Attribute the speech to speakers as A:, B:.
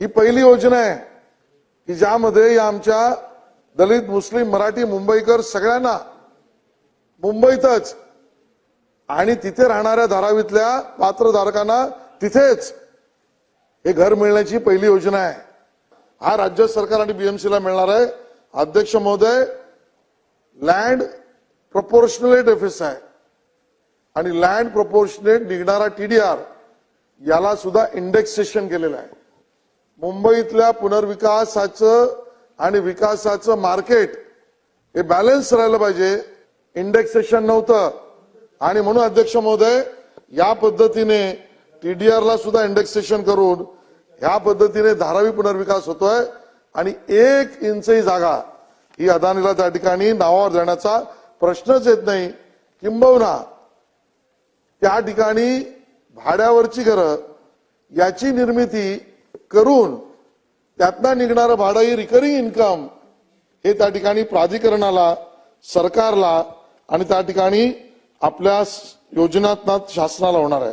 A: ही पहिली योजना आहे की ज्यामध्ये या आमच्या दलित मुस्लिम मराठी मुंबईकर सगळ्यांना मुंबईतच आणि तिथे राहणाऱ्या धारावीतल्या पात्रधारकांना तिथेच हे घर मिळण्याची पहिली योजना आहे. हा राज्य सरकार आणि बीएमसीला मिळणार आहे. अध्यक्ष महोदय लँड प्रपोर्शनलेट एफएस आहे. आणि लँड प्रपोर्शनेट निघणारा टीडीआर याला सुद्धा इंडेक्सेशन केलेलं आहे. मुंबईतल्या पुनर्विकासाचं आणि विकासाचं मार्केट हे बॅलन्स राहिलं पाहिजे. इंडेक्सेशन नव्हतं. आणि म्हणून अध्यक्ष महोदय या पद्धतीने टीडीआरला सुद्धा इंडेक्सेशन करून ह्या पद्धतीने धारावी पुनर्विकास होतोय. आणि एक इंचही जागा ही अदानीला त्या ठिकाणी नावावर जाण्याचा प्रश्नच येत नाही. किंबहुना त्या ठिकाणी भाड्यावरची घरं याची निर्मिती करून त्यातनं निघणारं भाडं रिकरिंग इन्कम हे त्या ठिकाणी प्राधिकरणाला सरकारला आणि त्या ठिकाणी आपल्या योजनात्मक शासनाला होणार आहे.